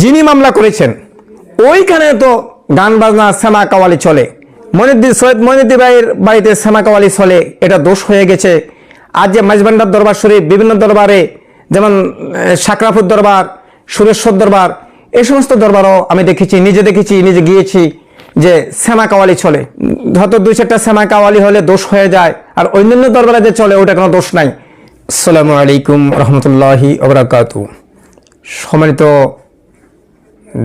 যিনি মামলা করেছেন, ওইখানে তো গান বাজনা, শ্যামা কাওয়ালি চলে। মনিদ্দিন সৈয়দ মনিদ্দিন ভাইয়ের বাড়িতে শ্যামা কাওয়ালি চলে, এটা দোষ হয়ে গেছে। আজ যে মাঝবান্ডার দরবার শরীফ, বিভিন্ন দরবারে, যেমন সাকরাফুর দরবার, সুরেশ্বর দরবার এই সমস্ত দরবারও আমি দেখেছি, নিজে দেখেছি, নিজে গিয়েছি যে শ্যামা কাওয়ালি চলে। হয়তো দুই চারটা শ্যামা কাওয়ালি হলে দোষ হয়ে যায়, আর অন্যান্য দরবারে যে চলে, ওটা কোনো দোষ নাই। আসসালামু আলাইকুম রহমতুল্লাহি ওবরাকাতু সম্মানিত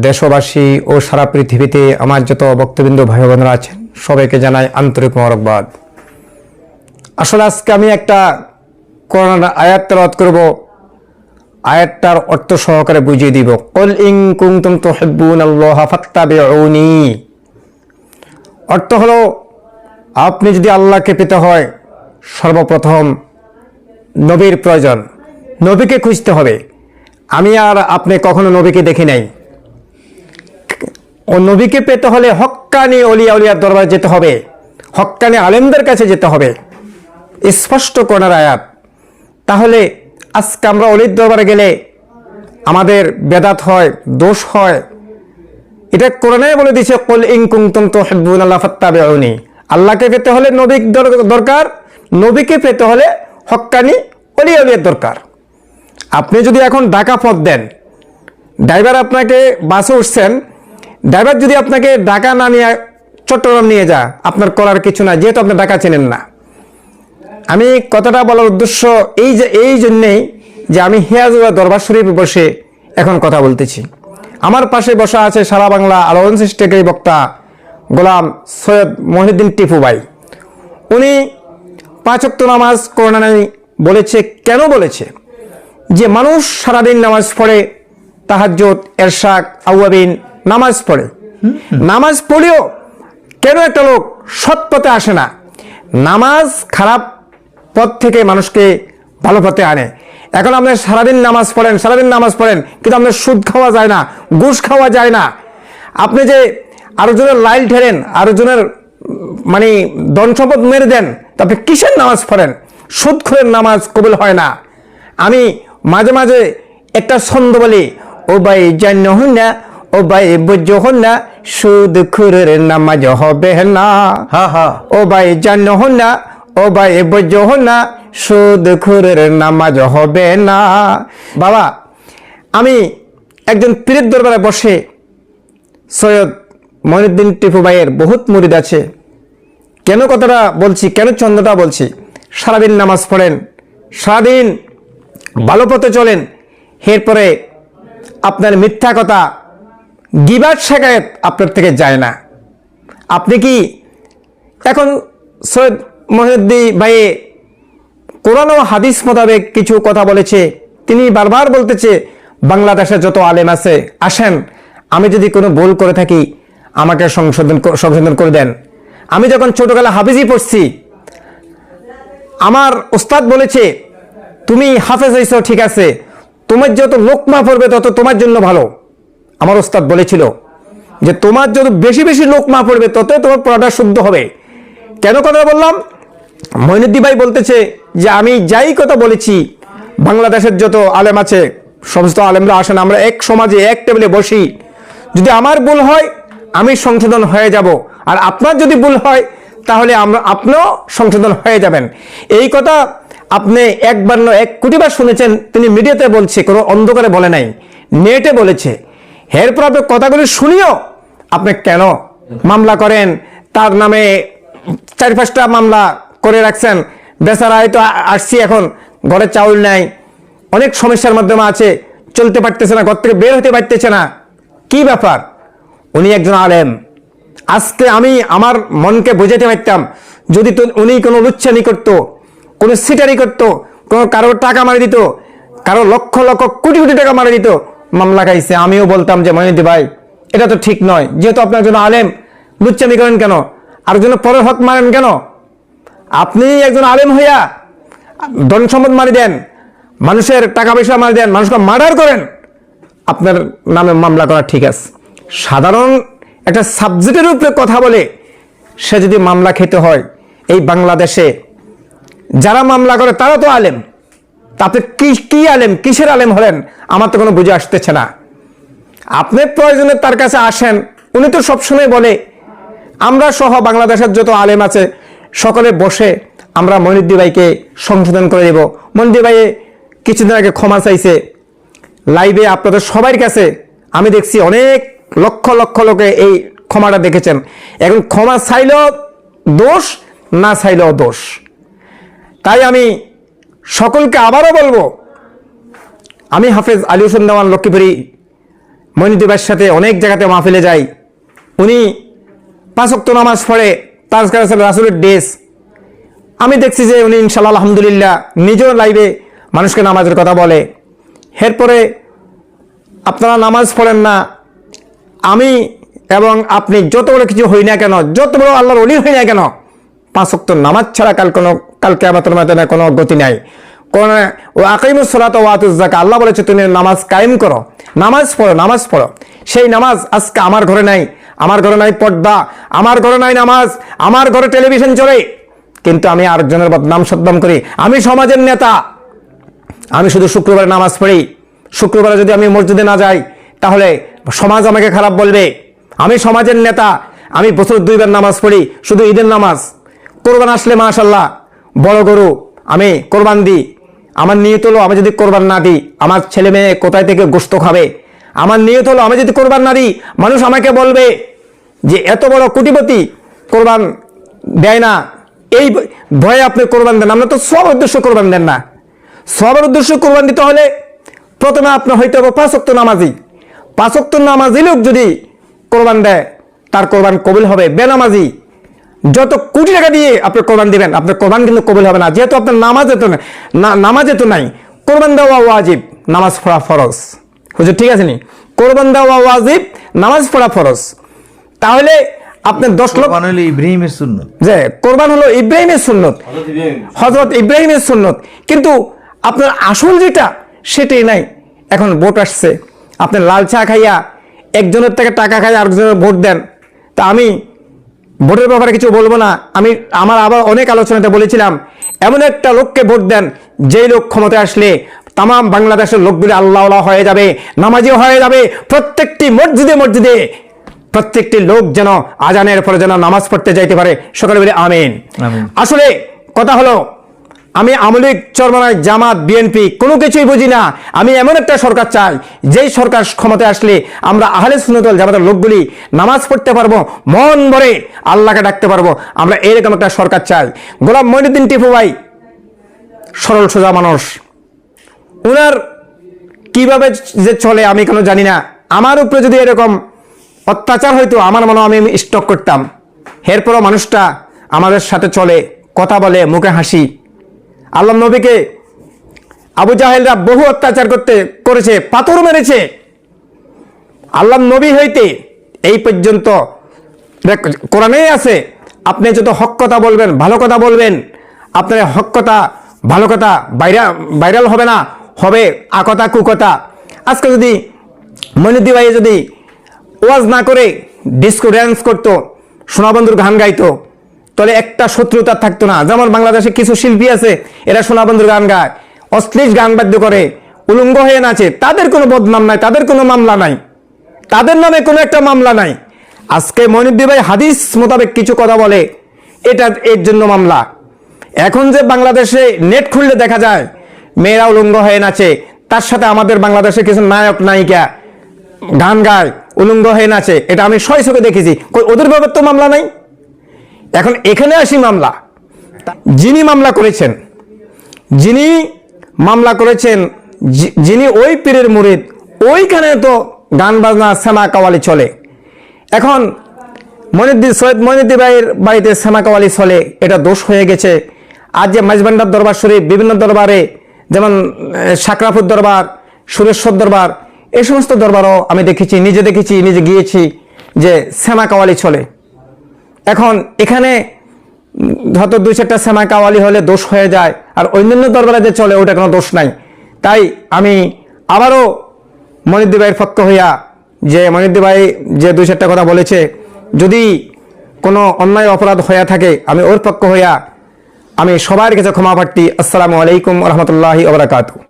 দেশবাসী ও সারা পৃথিবীতে আমার যত বক্তবৃন্দ ভাই বোনেরা আছেন, সবাইকে জানাই আন্তরিক মোবারকবাদ। আসলে আজকে আমি একটা করোনা আয়াত তেলাওয়াত করব। আয়াতটার অর্থ সহকারে বুঝিয়ে দিব। কল ইং কুনতুম তুহিব্বুন আল্লাহ ফাত্তাবিউনি অর্থ হলো, আপনি যদি আল্লাহকে পেতে হয়, সর্বপ্রথম নবীর প্রয়োজন। নবীকে খুঁজতে হবে। আমি আর আপনি কখনো নবীকে দেখি নাই। ও নবীকে পেতে হলে হক্কানি অলিয়া উলিয়ার দরবারে যেতে হবে। হক্কানি আলেমদের কাছে যেতে হবে। স্পষ্ট করার আয়াত। তাহলে আজকে আমরা অলির দরবারে গেলে আমাদের বেদাত হয়, দোষ হয়। এটা কোরআনে বলে দিয়েছে, কল ইং কুমতুম তো হেব্বুন আল্লাহ ফাত্তাবিউনি। আল্লাহকে পেতে হলে নবী দর- দরকার, নবীকে পেতে হলে হক্কানি অলি উলিয়ার দরকার। আপনি যদি এখন ঢাকা পথ দেন, ড্রাইভার আপনাকে বাসে উঠছেন ড্রাইভার যদি আপনাকে ঢাকা না নিয়ে চট্টগ্রাম নিয়ে যা আপনার করার কিছু না যেহেতু আপনি ঢাকা চেনেন না। আমি কথাটা বলার উদ্দেশ্য এই যে, এই জন্যেই যে আমি হিয়াজুল্লাহ দরবার শরীফে বসে এখন কথা বলতেছি। আমার পাশে বসা আছে সারা বাংলা আলোড়ন সৃষ্টিকারী বক্তা গোলাম সৈয়দ মহিউদ্দিন টিপু ভাই। উনি পাঁচক্ত নামাজ করোনায় বলেছে, কেন বলেছে? যে মানুষ সারাদিন নামাজ পড়ে, তাহাজ্জুদ এরশাক আউয়াবিন নামাজ পড়ে। নামাজ পড়েও কেন একটা লোক সৎ পথে আসে না? নামাজ খারাপ পথ থেকে মানুষকে ভালো পথে আনে। এখন আপনি সারাদিন নামাজ পড়েন, সারাদিন নামাজ পড়েন, কিন্তু আপনার সুদ খাওয়া যায় না, ঘুষ খাওয়া যায় না। আপনি যে আরও জনের লাইল ঠেলেন আরও জনের মানে ধন সম্পদ মেরে দেন, তা আপনি কিসের নামাজ পড়েন? সুদ খোরের নামাজ কবুল হয় না। আমি মাঝে মাঝে একটা ছন্দ বলি, ও ভাই জান্য না ও ভাই বুঝ হন না সুদ খুরের নামাজ হবে না। ও ভাই হন না ও ভাই বুঝ হন না সুদ খুরের নামাজ হবে না। বাবা আমি একজন পীরের দরবারে বসে সৈয়দ মহিউদ্দিন টিপু ভাইয়ের বহুত মুরিদ আছে। কেন কথাটা বলছি কেন চন্দ্রটা বলছি? সারাদিন নামাজ পড়েন সারাদিন ভালো পথে চলেন এরপরে আপনার মিথ্যা কথা গিবাদ শেখায়ত আপনার থেকে যায় না। আপনি কি এখন সৈয়দ মহিউদ্দি ভাইয়ে কোরআন ও হাদিস মোতাবেক কিছু কথা বলেছে? তিনি বারবার বলতেছে, বাংলাদেশে যত আলেম আছে, আসেন, আমি যদি কোনো ভুল করে থাকি, আমাকে সংশোধন সংশোধন করে দেন। আমি যখন ছোটবেলা হাফিজি পড়ছি, আমার ওস্তাদ বলেছে, তুমি হাফেজ হয়েছ ঠিক আছে। তোমার যত লোকমা পড়বে, তত তোমার জন্য ভালো। আমার ওস্তাদ বলেছিল যে, তোমার যত বেশি বেশি লোক মা পড়বে, ততই তোমার পড়াটা শুদ্ধ হবে। কেন কথা বললাম? মইনুদ্দি ভাই বলতেছে যে, আমি যাই কথা বলেছি, বাংলাদেশের যত আলেম আছে, সমস্ত আলেমরা আসেন, আমরা এক সমাজে, এক টেবিলে বসি। যদি আমার ভুল হয়, আমি সংশোধন হয়ে যাব। আর আপনার যদি ভুল হয়, তাহলে আমরা, আপনিও সংশোধন হয়ে যাবেন। এই কথা আপনি একবার নয় এক কোটিবার শুনেছেন, তিনি মিডিয়াতে বলছে, কোনো অন্ধকারে বলে নাই, নেটে বলেছে। এরপর আপনি কথাগুলি শুনিও। আপনি কেন মামলা করেন? তার নামে চার পাঁচটা মামলা করে রাখছেন। বেচারা হয়তো আসছি এখন। ঘরে চাউল নাই। অনেক সমস্যার মাধ্যমে আছে। চলতে পারতেছে না, ঘর থেকে বের হতে পারতেছে না। কি ব্যাপার? উনি একজন আলেম। আজকে আমি আমার মনকে বোঝাতে পারতাম, যদি তো উনি কোনো লুচ্ছানি করতো, কোনো সিটারি করতো, কোনো কারও টাকা মারি দিত, কারও লক্ষ লক্ষ কোটি কোটি টাকা মারি দিত মামলা খাইছে, আমিও বলতাম যে মহিদি ভাই, এটা তো ঠিক নয়। যেহেতু আপনার জন্য আলেম লুচ্ছামি করেন কেন? আর জন্য পরের হক মারেন কেন? আপনি একজন আলেম হইয়া ধন সম্পদ মারি দেন, মানুষের টাকা পয়সা মারি দেন, মানুষকে মার্ডার করেন, আপনার নামে মামলা করা ঠিক আছে। সাধারণ একটা সাবজেক্টের উপরে কথা বলে সে যদি মামলা খেতে হয়, এই বাংলাদেশে যারা মামলা করে তারা তো আলেম। তাতে কি কি আলেম, কিসের আলেম হলেন? আমার তো কোনো বুঝে আসতেছে না। আপনি প্রয়োজনে তার কাছে আসেন, উনি তো সবসময় বলে, আমরা সহ বাংলাদেশের যত আলেম আছে, সকলে বসে আমরা মনিদ্দি ভাইকে সংশোধন করে দেব মনিদ্দি ভাই কিছুদিন আগে ক্ষমা চাইছে। লাইভে আপনাদের সবার কাছে আমি দেখছি অনেক লক্ষ লক্ষ লোকে এই ক্ষমাটা দেখেছেন। এখন ক্ষমা চাইলেও দোষ, না চাইলেও দোষ। তাই আমি সকলকে আবারও বলব, আমি হাফেজ আলী হোসেন দেওয়ান লক্ষ্মীপুরী মনিদিবার সাথে অনেক জায়গাতে মাহফিলে যাই। উনি পাঁচক্ত নামাজ পড়ে তার রাসুলের ড্রেস। আমি দেখছি যে উনি ইনশাল্লাহ আলহামদুলিল্লাহ নিজেও লাইভে মানুষকে নামাজের কথা বলে। এরপরে আপনারা নামাজ পড়েন না। আমি এবং আপনি যত বড় কিছু হই না কেন, যত বড় আল্লাহর অলি হই না কেন, পাঁচ অক্ত নামাজ ছাড়া কাল কোনো কালকে আমাদের ময়দানে কোনো গতি নাই। কোন, ও আকাইমুস সালাত ওয়াতুজাকা আল্লাহ বলেছে, তুমি নামাজ কায়েম করো। নামাজ পড়ো নামাজ পড়ো। সেই নামাজ আজকে আমার ঘরে নাই। আমার ঘরে নাই পর্দা। আমার ঘরে নাই নামাজ। আমার ঘরে টেলিভিশন চলে। কিন্তু আমি আরেকজনের বদনাম সদ্দাম করি। আমি সমাজের নেতা। আমি শুধু শুক্রবারে নামাজ পড়ি। শুক্রবারে যদি আমি মসজিদে না যাই, তাহলে সমাজ আমাকে খারাপ বলবে। আমি সমাজের নেতা। আমি বছর দুইবার নামাজ পড়ি, শুধু ঈদের নামাজ। কোরবান আসলে মাশাল্লাহ বড় গরু, আমি কোরবান দিই। আমার নিয়ত হলো, আমি যদি কোরবান না দিই, আমার ছেলে মেয়ে কোথায় থেকে গোস্ত খাবে? আমার নিয়ত হলো, আমি যদি কোরবান না দিই, মানুষ আমাকে বলবে যে, এত বড় কোটিপতি কোরবান দেয় না। এই ভয়ে আপনি কোরবান দেন আমরা তো সব উদ্দেশ্য কোরবান দেন না। সবার উদ্দেশ্য কোরবান দিতে হলে প্রথমে আপনার হইতে হবে পাঁচক্ত নামাজি। পাঁচক্ত নামাজি লোক যদি কোরবান দেয়, তার কোরবান কবিল হবে। বেনামাজি। যত কোটি টাকা দিয়ে আপনি কোরবান দিবেন আপনার কোরবান কিন্তু কবিল হবে না। যেহেতু আপনার নামাজে তো না নামাজে তো নাই। কোরবান দেওয়া ওয়াজিব নামাজ পড়া ফরজ। হুজুর ঠিক আছে নি? কোরবান দেওয়া ওয়াজিব নামাজ পড়া ফরজ। তাহলে আপনি দশ লক্ষ কোরবান হইলে ইব্রাহিমের শূন্য যে কোরবান হলো ইব্রাহিমের সুন্নত। হজরত ইব্রাহিমের সুন্নত। কিন্তু আপনার আসল যেটা সেটাই নাই। এখন ভোট আসছে। আপনি লাল চা খাইয়া একজনের থেকে টাকা খাইয়া আরেকজনের ভোট দেন। তা আমি ভোটের ব্যাপারে কিছু বলব না। আমি আমার আবার অনেক আলোচনাতে বলেছিলাম এমন একটা লোককে ভোট দেন যেই লোক ক্ষমতায় আসলে তাম বাংলাদেশের লোকগুলি আল্লাহ হয়ে যাবে নামাজি হয়ে যাবে প্রত্যেকটি মসজিদে মসজিদে প্রত্যেকটি লোক যেন আজানের পরে যেন নামাজ পড়তে যাইতে পারে। সকালবেলা বলে আমিন। আমিন। আসলে কথা হলো আমি আমলিক চরমানায় জামাত, বিএনপি কোনো কিছুই বুঝি না। আমি এমন একটা সরকার চাই, যেই সরকার ক্ষমতায় আসলে আমরা আহলে সুনতল জামাতের লোকগুলি নামাজ পড়তে পারব, মন ভরে আল্লাহকে ডাকতে পারব। আমরা এরকম একটা সরকার চাই। গোলাম মঈনুদ্দিন টিপু ভাই, সরল সোজা মানুষ। ওনার কীভাবে যে চলে আমি কোনো জানি না। আমার উপরে যদি এরকম অত্যাচার হইতো, আমার মনে আমি স্টক করতাম। এরপরও মানুষটা আমাদের সাথে চলে, কথা বলে, মুখে হাসি। আল্লাহ নবীকে আবু জাহেলরা বহু অত্যাচার করতে করেছে, পাথর মেরেছে। আল্লাহ নবী হইতে এই পর্যন্ত কোরআনেই আছে, আপনি যত হক কথা বলবেন, ভালো কথা বলবেন, আপনার হক কথা, ভালো কথা বাইরা ভাইরাল হবে না, হবে আকথা কুকথা আজকে যদি মনিদি ভাই যদি ওয়াজ না করে ডিস্কো ড্যান্স করতো, সোনাবন্ধুর গান গাইতো তাহলে একটা শত্রুতা থাকতো না। যেমন বাংলাদেশে কিছু শিল্পী আছে, এরা সোনাবন্ধুর গান গায়, অশ্লীল গান বাদ্য করে, উলঙ্গ হয়ে নাচে। তাদের কোনো বদনাম নাই, তাদের কোনো মামলা নাই। তাদের নামে কোনো একটা মামলা নাই। আজকে মনিদ্দি ভাই হাদিস মোতাবেক কিছু কথা বলে, এটা এর জন্য মামলা। এখন যে বাংলাদেশে নেট খুললে দেখা যায়, মেয়েরা উলঙ্গ হয়ে নাচে, তার সাথে আমাদের বাংলাদেশে কিছু নায়ক, নায়িকা গান গায়, উলঙ্গ হয়ে নাচে, এটা আমি ছয় চোখে দেখেছি। ওদের ব্যাপার তো মামলা নাই? এখন এখানে আসি মামলা। যিনি মামলা করেছেন যিনি মামলা করেছেন যিনি ওই পীরের মুরিদ ওইখানে তো গান বাজনা শ্যামা কাওয়ালি চলে। এখন মনিদ্দি সৈয়দ মনিদ্দি ভাইয়ের বাড়িতে শ্যামা কাওয়ালি চলে এটা দোষ হয়ে গেছে। আজ যে মাইজবান্ডার দরবার শরীফ বিভিন্ন দরবারে যেমন আহ, সাকরাপুর দরবার সুরেশ্বর দরবার এই সমস্ত দরবারও আমি দেখেছি নিজে দেখেছি নিজে গিয়েছি যে শ্যামা কাওয়ালি চলে। এখন এখানে হয়তো দুই চারটা সেমা কাওয়ালি হলে দোষ হয়ে যায়, আর অন্যান্য দরবারে যে চলে ওটা কোনো দোষ নাই। তাই আমি আবারও মনিদ্দি ভাইয়ের পক্ষ হইয়া যে মনিদ্দি ভাই যে দুই চারটা কথা বলেছে, যদি কোনো অন্যায় অপরাধ হইয়া থাকে, আমি ওর পক্ষ হইয়া আমি সবার কাছে ক্ষমা প্রার্থী। আসসালামু আলাইকুম রহমতুল্লাহি ওবরাকাতু